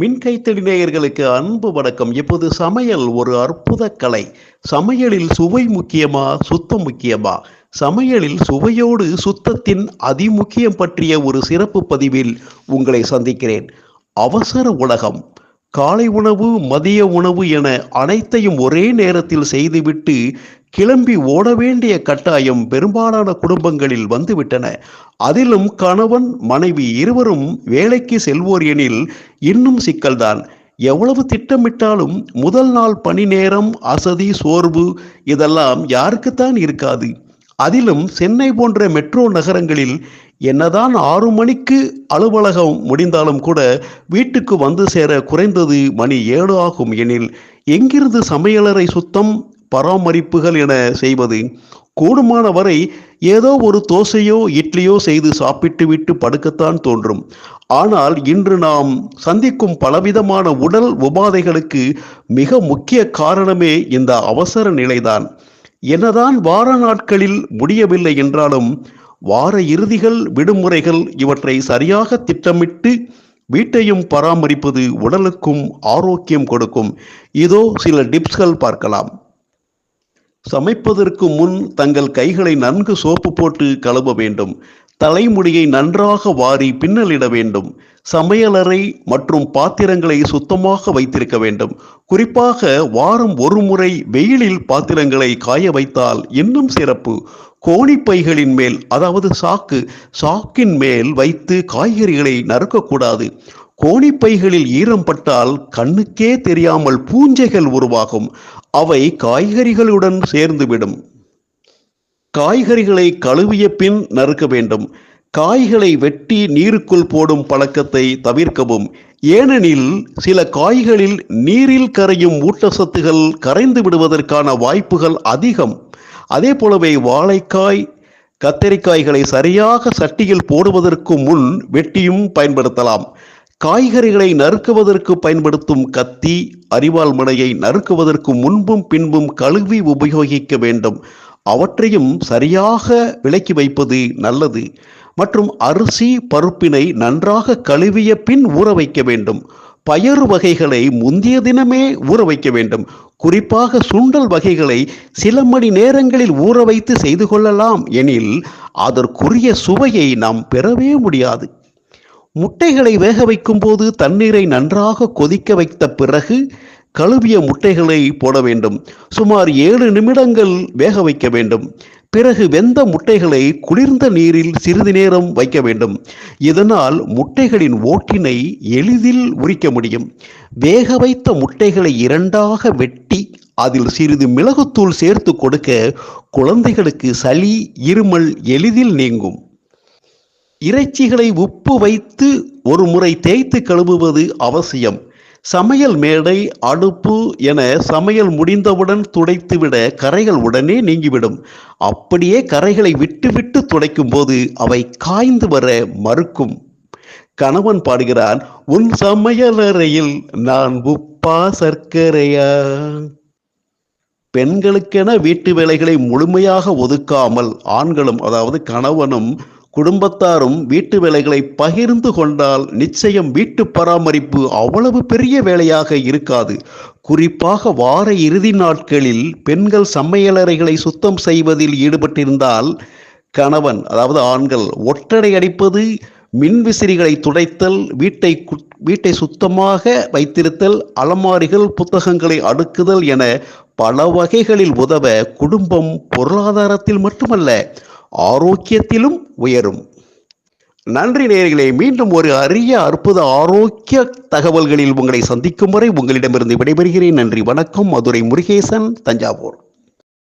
மின்கைத்தடி நேயர்களுக்கு அன்பு வணக்கம். இப்போது சமையல் ஒரு அற்புத கலை. சமையலில் சுவை முக்கியமா சுத்தம் முக்கியமா? சமையலில் சுவையோடு சுத்தத்தின் அதிமுக்கியம் பற்றிய ஒரு சிறப்பு பதிவில் உங்களை சந்திக்கிறேன். அவசர உலகம். காலை உணவு மதிய உணவு என அனைத்தையும் ஒரே நேரத்தில் செய்துவிட்டு கிளம்பி ஓட வேண்டிய கட்டாயம் பெரும்பாலான குடும்பங்களில் வந்துவிட்டன. அதிலும் கணவன் மனைவி இருவரும் வேலைக்கு செல்வோர் எனில் இன்னும் சிக்கல்தான். எவ்வளவு திட்டமிட்டாலும் முதல் நாள் பணி நேரம் அசதி சோர்வு இதெல்லாம் யாருக்குத்தான் இருக்காது. அதிலும் சென்னை போன்ற மெட்ரோ நகரங்களில் என்னதான் ஆறு மணிக்கு அலுவலகம் முடிந்தாலும் கூட வீட்டுக்கு வந்து சேர குறைந்தது மணி ஏழு ஆகும் எனில் எங்கிருந்து சமையலறை சுத்தம் பராமரிப்புகள் என செய்வது? கூடுமான வரை ஏதோ ஒரு தோசையோ இட்லியோ செய்து சாப்பிட்டு விட்டு படுக்கத்தான் தோன்றும். ஆனால் இன்று நாம் சந்திக்கும் பலவிதமான உடல் உபாதைகளுக்கு மிக முக்கிய காரணமே இந்த அவசர நிலைதான். என்னதான் வார நாட்களில் முடியவில்லை என்றாலும் வார இறுதிகள் விடுமுறைகள் இவற்றை சரியாக திட்டமிட்டு வீட்டையும் பராமரிப்பது உடலுக்கும் ஆரோக்கியம் கொடுக்கும். இதோ சில டிப்ஸ்கள் பார்க்கலாம். சமைப்பதற்கு முன் தங்கள் கைகளை நன்கு சோப்பு போட்டு கழுவ வேண்டும். தலைமுடியை நன்றாக வாரி பின்னலிட வேண்டும். சமையலறை மற்றும் பாத்திரங்களை சுத்தமாக வைத்திருக்க வேண்டும். குறிப்பாக வாரம் ஒரு முறை வெயிலில் பாத்திரங்களை காய வைத்தால் இன்னும் சிறப்பு. கோணிப்பைகளின் மேல் அதாவது சாக்கு சாக்கின் மேல் வைத்து காய்கறிகளை நறுக்கக்கூடாது. கோணிப்பைகளில் ஈரம் பட்டால் கண்ணுக்கே தெரியாமல் பூஞ்சைகள் உருவாகும். அவை காய்கறிகளுடன் சேர்ந்துவிடும். காய்கறிகளை கழுவிய பின் நறுக்க வேண்டும். காய்களை வெட்டி நீருக்குள் போடும் பழக்கத்தை தவிர்க்கவும். ஏனெனில் சில காய்களில் நீரில் கரையும் ஊட்டச்சத்துகள் கரைந்து விடுவதற்கான வாய்ப்புகள் அதிகம். அதே போலவே வாழைக்காய் கத்தரிக்காய்களை சரியாக சட்டியில் போடுவதற்கு முன் வெட்டியும் பயன்படுத்தலாம். காய்கறிகளை நறுக்குவதற்கு பயன்படுத்தும் கத்தி அரிவாள் மனையை நறுக்குவதற்கு முன்பும் பின்பும் கழுவி உபயோகிக்க வேண்டும். அவற்றையும் சரியாக விலக்கி வைப்பது நல்லது. மற்றும் அரிசி பருப்பினை நன்றாக கழுவிய பின் ஊற வைக்க வேண்டும். பயறு வகைகளை முந்தைய தினமே ஊற வைக்க வேண்டும். குறிப்பாக சுண்டல் வகைகளை சில மணி நேரங்களில் ஊற வைத்து செய்து கொள்ளலாம் எனில் அதற்குரிய சுவையை நாம் பெறவே முடியாது. முட்டைகளை வேக வைக்கும் போது தண்ணீரை நன்றாக கொதிக்க வைத்த பிறகு கழுவிய முட்டைகளை போட வேண்டும். சுமார் ஏழு நிமிடங்கள் வேக வைக்க வேண்டும். பிறகு வெந்த முட்டைகளை குளிர்ந்த நீரில் சிறிது நேரம் வைக்க வேண்டும். இதனால் முட்டைகளின் ஓட்டினை எளிதில் உரிக்க முடியும். வேக வைத்த முட்டைகளை இரண்டாக வெட்டி அதில் சிறிது மிளகுத்தூள் சேர்த்து கொடுக்க குழந்தைகளுக்கு சளி இருமல் எளிதில் நீங்கும். இறைச்சிகளை உப்பு வைத்து ஒரு முறை தேய்த்து கழுவுவது அவசியம். சமையல் மேடை அடுப்பு என சமையல் முடிந்தவுடன் துடைத்துவிட கரைகள் உடனே நீங்கிவிடும். அப்படியே கரைகளை விட்டுவிட்டு துடைக்கும் போது அவை காய்ந்து வர மறுக்கும். கணவன் பாடுகிறான் உன் சமையலறையில் நான் உப்பா சர்க்கரையா? பெண்களுக்கென வீட்டு வேலைகளை முழுமையாக ஒதுக்காமல் ஆண்களும் அதாவது கணவனும் குடும்பத்தாரும் வீட்டு வேலைகளை பகிர்ந்து கொண்டால் நிச்சயம் வீட்டு பராமரிப்பு அவ்வளவு பெரிய வேலையாக இருக்காது. குறிப்பாக வார இறுதி நாட்களில் பெண்கள் சமையலறைகளை சுத்தம் செய்வதில் ஈடுபட்டிருந்தால் கணவன் அதாவது ஆண்கள் ஒட்டடை அடிப்பது மின்விசிறிகளை துடைத்தல் வீட்டை வீட்டை சுத்தமாக வைத்திருத்தல் அலமாரிகள் புத்தகங்களை அடுக்குதல் என பல வகைகளில் உதவ குடும்பம் பொருளாதாரத்தில் மட்டுமல்ல ஆரோக்கியத்திலும் உயரும். நன்றி நேர்களை மீண்டும் ஒரு அரிய அற்புத ஆரோக்கிய தகவல்களில் உங்களை சந்திக்கும் வரை உங்களிடமிருந்து விடைபெறுகிறேன். நன்றி வணக்கம். மதுரை முருகேசன் தஞ்சாவூர்.